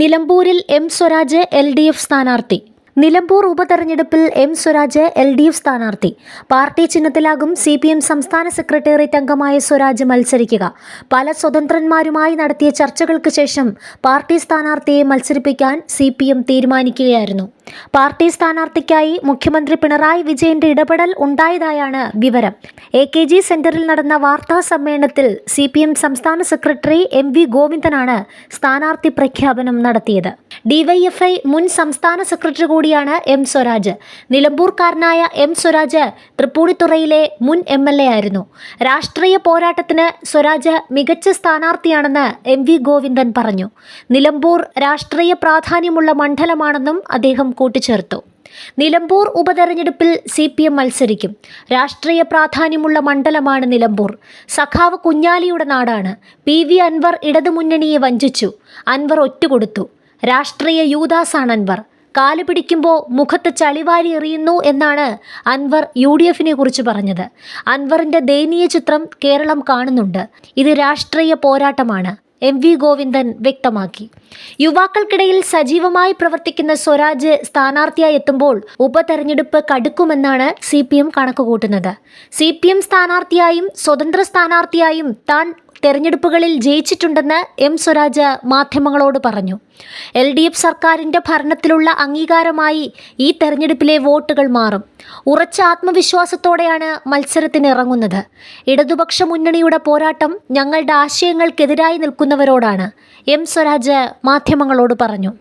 നിലമ്പൂരിൽ M Swaraj L D F സ്ഥാനാർത്ഥി. നിലമ്പൂർ ഉപതെരഞ്ഞെടുപ്പിൽ M Swaraj L D F സ്ഥാനാർത്ഥി. പാർട്ടി ചിഹ്നത്തിലാകും സി പി എം സംസ്ഥാന സെക്രട്ടേറിയറ്റ് അംഗമായ സ്വരാജ് മത്സരിക്കുക. പല സ്വതന്ത്രന്മാരുമായി നടത്തിയ ചർച്ചകൾക്ക് ശേഷം പാർട്ടി സ്ഥാനാർത്ഥിയെ മത്സരിപ്പിക്കാൻ സി തീരുമാനിക്കുകയായിരുന്നു. പാർട്ടി സ്ഥാനാർത്ഥിക്കായി മുഖ്യമന്ത്രി പിണറായി വിജയന്റെ ഇടപെടൽ ഉണ്ടായതായാണ് വിവരം. എ കെ ജി സെന്ററിൽ നടന്ന വാർത്താ സമ്മേളനത്തിൽ സി പി എം സംസ്ഥാന സെക്രട്ടറി എം വി ഗോവിന്ദനാണ് സ്ഥാനാർത്ഥി പ്രഖ്യാപനം നടത്തിയത്. ഡിവൈഎഫ്ഐ മുൻ സംസ്ഥാന സെക്രട്ടറി കൂടിയാണ് എം സ്വരാജ്. നിലമ്പൂർക്കാരനായ എം സ്വരാജ് തൃപ്പൂണിത്തുറയിലെ മുൻ എം എൽ എ ആയിരുന്നു. രാഷ്ട്രീയ പോരാട്ടത്തിന് സ്വരാജ് മികച്ച സ്ഥാനാർത്ഥിയാണെന്ന് എം വി ഗോവിന്ദൻ പറഞ്ഞു. നിലമ്പൂർ രാഷ്ട്രീയ പ്രാധാന്യമുള്ള മണ്ഡലമാണെന്നും അദ്ദേഹം കൂട്ടിച്ചേർത്തു. നിലമ്പൂർ ഉപതെരഞ്ഞെടുപ്പിൽ സി പി എം മത്സരിക്കും. രാഷ്ട്രീയ പ്രാധാന്യമുള്ള മണ്ഡലമാണ് നിലമ്പൂർ. സഖാവ് കുഞ്ഞാലിയുടെ നാടാണ്. പി വി അൻവർ ഇടതുമുന്നണിയെ വഞ്ചിച്ചു. അൻവർ ഒറ്റുകൊടുത്തു. രാഷ്ട്രീയ യൂദാസാണ് അൻവർ. കാൽ പിടിക്കുമ്പോൾ മുഖത്ത് ചളിവാരി എറിയുന്നു എന്നാണ് അൻവർ യു ഡി എഫിനെ കുറിച്ച് പറഞ്ഞത്. അൻവറിന്റെ ദയനീയ ചിത്രം കേരളം കാണുന്നുണ്ട്. ഇത് രാഷ്ട്രീയ പോരാട്ടമാണ്. എം വി ഗോവിന്ദൻ വ്യക്തമാക്കി. യുവാക്കൾക്കിടയിൽ സജീവമായി പ്രവർത്തിക്കുന്ന സ്വരാജ് സ്ഥാനാർത്ഥിയായി എത്തുമ്പോൾ ഉപതെരഞ്ഞെടുപ്പ് കടുക്കുമെന്നാണ് സി പി എം കണക്കുകൂട്ടുന്നത്. സി പി എം സ്ഥാനാർത്ഥിയായും സ്വതന്ത്ര സ്ഥാനാർത്ഥിയായും താൻ തെരഞ്ഞെടുപ്പുകളിൽ ജയിച്ചിട്ടുണ്ടെന്ന് എം സ്വരാജ് മാധ്യമങ്ങളോട് പറഞ്ഞു. എൽ ഡി എഫ് സർക്കാരിന്റെ ഭരണത്തിലുള്ള അംഗീകാരമായി ഈ തെരഞ്ഞെടുപ്പിലെ വോട്ടുകൾ മാറും. ഉറച്ച ആത്മവിശ്വാസത്തോടെയാണ് മത്സരത്തിന് ഇറങ്ങുന്നത്. ഇടതുപക്ഷ മുന്നണിയുടെ പോരാട്ടം ഞങ്ങളുടെ ആശയങ്ങൾക്കെതിരായി നിൽക്കുന്നവരോടാണ് എം സ്വരാജ് മാധ്യമങ്ങളോട് പറഞ്ഞു.